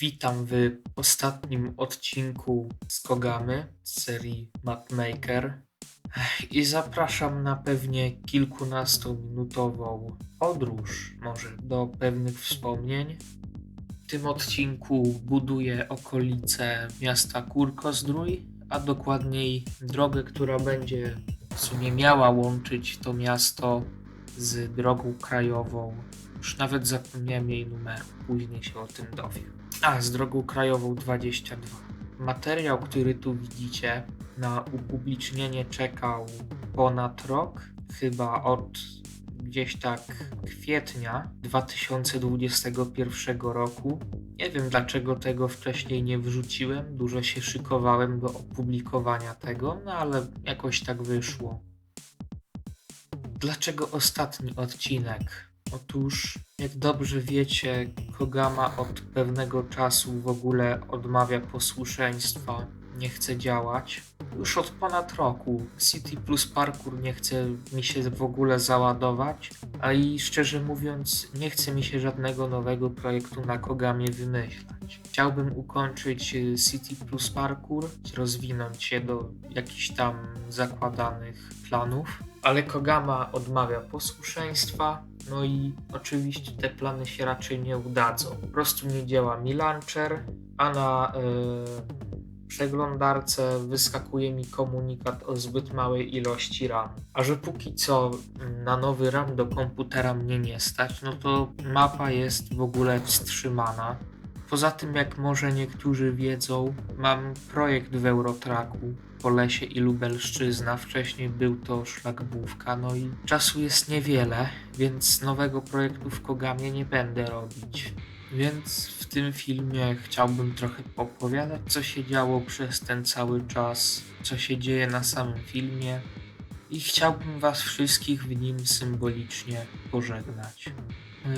Witam w ostatnim odcinku z Kogamy z serii Mapmaker i zapraszam na pewnie kilkunastominutową podróż, może do pewnych wspomnień. W tym odcinku buduję okolice miasta Kurkozdrój, a dokładniej drogę, która będzie w sumie miała łączyć to miasto z drogą krajową. Już nawet zapomniałem jej numeru, później się o tym dowiem. A, z drogą krajową 22. Materiał, który tu widzicie, na upublicznienie czekał ponad rok, chyba od gdzieś tak kwietnia 2021 roku. Nie wiem dlaczego tego wcześniej nie wrzuciłem, dużo się szykowałem do opublikowania tego, no ale jakoś tak wyszło. Dlaczego ostatni odcinek? Otóż, jak dobrze wiecie, Kogama od pewnego czasu w ogóle odmawia posłuszeństwa, nie chce działać. Już od ponad roku City plus Parkour nie chce mi się w ogóle załadować, a i szczerze mówiąc, nie chce mi się żadnego nowego projektu na Kogamie wymyślać. Chciałbym ukończyć y, City plus Parkour, rozwinąć się do jakichś tam zakładanych planów, ale Kogama odmawia posłuszeństwa, no i oczywiście te plany się raczej nie udadzą. Po prostu nie działa mi launcher, a na yy, przeglądarce wyskakuje mi komunikat o zbyt małej ilości RAM. A że póki co mm, na nowy RAM do komputera mnie nie stać, no to mapa jest w ogóle wstrzymana. Poza tym, jak może niektórzy wiedzą, mam projekt w Eurotraku po lesie i Lubelszczyzna. Wcześniej był to szlakbówka, no i czasu jest niewiele, więc nowego projektu w Kogamie nie będę robić. Więc w tym filmie chciałbym trochę opowiadać, co się działo przez ten cały czas, co się dzieje na samym filmie i chciałbym Was wszystkich w nim symbolicznie pożegnać.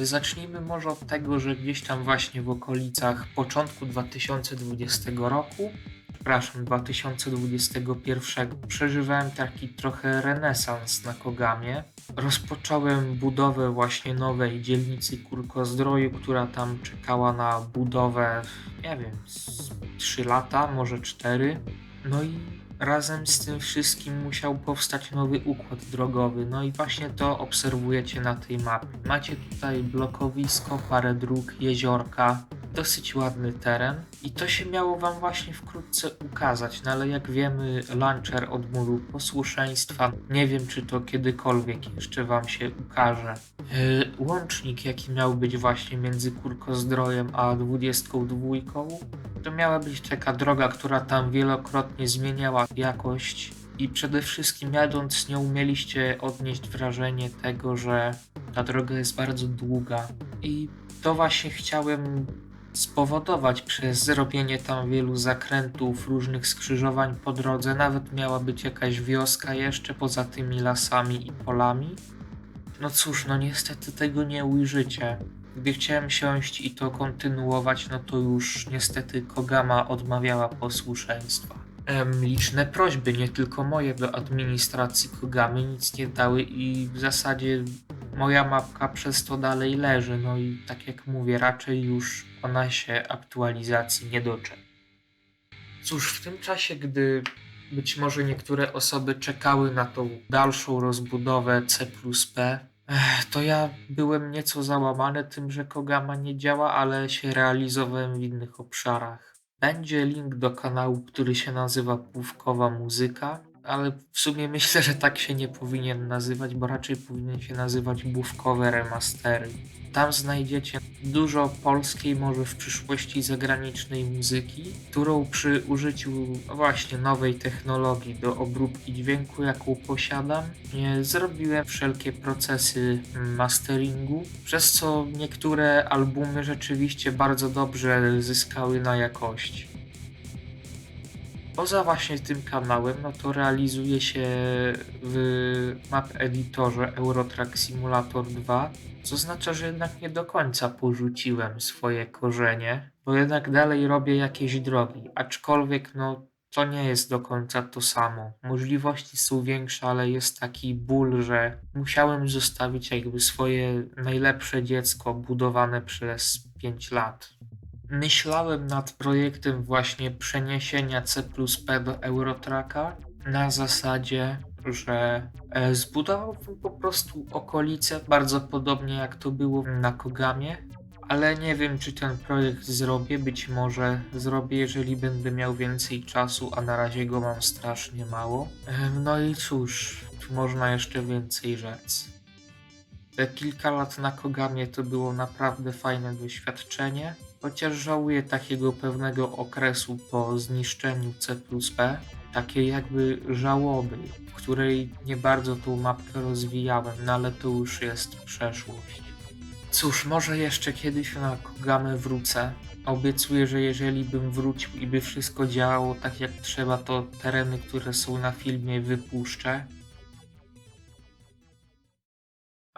Zacznijmy może od tego, że gdzieś tam właśnie w okolicach początku 2020 roku, przepraszam, 2021 przeżywałem taki trochę renesans na Kogamie. Rozpocząłem budowę właśnie nowej dzielnicy Kurkozdroju, która tam czekała na budowę, nie wiem, z 3 lata, może 4. No i razem z tym wszystkim musiał powstać nowy układ drogowy. No i właśnie to obserwujecie na tej mapie. Macie tutaj blokowisko, parę dróg, jeziorka, dosyć ładny teren i to się miało wam właśnie wkrótce ukazać, no ale jak wiemy launcher odmówił posłuszeństwa. Nie wiem czy to kiedykolwiek jeszcze wam się ukaże. Yy, łącznik jaki miał być właśnie między Kurkozdrojem a 22 to miała być taka droga, która tam wielokrotnie zmieniała jakość i przede wszystkim jadąc nią mieliście odnieść wrażenie tego, że ta droga jest bardzo długa i to właśnie chciałem spowodować przez zrobienie tam wielu zakrętów, różnych skrzyżowań po drodze. Nawet miała być jakaś wioska jeszcze poza tymi lasami i polami. No cóż, no niestety tego nie ujrzycie. Gdy chciałem siąść i to kontynuować, no to już niestety Kogama odmawiała posłuszeństwa. Em, liczne prośby, nie tylko moje, do administracji Kogamy nic nie dały i w zasadzie moja mapka przez to dalej leży. No i tak jak mówię, raczej już ona się aktualizacji nie doczeka. Cóż, w tym czasie, gdy być może niektóre osoby czekały na tą dalszą rozbudowę C plus P, Ech, to ja byłem nieco załamany tym, że Kogama nie działa, ale się realizowałem w innych obszarach. Będzie link do kanału, który się nazywa Płówkowa Muzyka, ale w sumie myślę, że tak się nie powinien nazywać, bo raczej powinien się nazywać Bówkowe Remastery. Tam znajdziecie dużo polskiej, może w przyszłości zagranicznej muzyki, którą przy użyciu właśnie nowej technologii do obróbki dźwięku, jaką posiadam, zrobiłem wszelkie procesy masteringu, przez co niektóre albumy rzeczywiście bardzo dobrze zyskały na jakości. Poza właśnie tym kanałem, no to realizuje się w map editorze Eurotrack Simulator 2, co oznacza, że jednak nie do końca porzuciłem swoje korzenie, bo jednak dalej robię jakieś drogi, aczkolwiek no to nie jest do końca to samo. Możliwości są większe, ale jest taki ból, że musiałem zostawić jakby swoje najlepsze dziecko budowane przez 5 lat. Myślałem nad projektem właśnie przeniesienia C+P do Eurotracka na zasadzie, że e, zbudowałbym po prostu okolice bardzo podobnie jak to było na Kogamie, ale nie wiem czy ten projekt zrobię, być może zrobię jeżeli będę miał więcej czasu, a na razie go mam strasznie mało. No i cóż, tu można jeszcze więcej rzec. Te kilka lat na Kogamie to było naprawdę fajne doświadczenie, chociaż żałuję takiego pewnego okresu po zniszczeniu C++, takiej jakby żałoby, w której nie bardzo tą mapkę rozwijałem, no ale to już jest przeszłość. Cóż, może jeszcze kiedyś na Kogamę wrócę. Obiecuję, że jeżeli bym wrócił i by wszystko działało tak jak trzeba, to tereny, które są na filmie wypuszczę.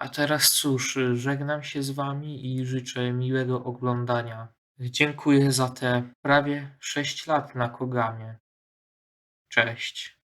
A teraz cóż, żegnam się z wami i życzę miłego oglądania. Dziękuję za te prawie 6 lat na Kogamie. Cześć.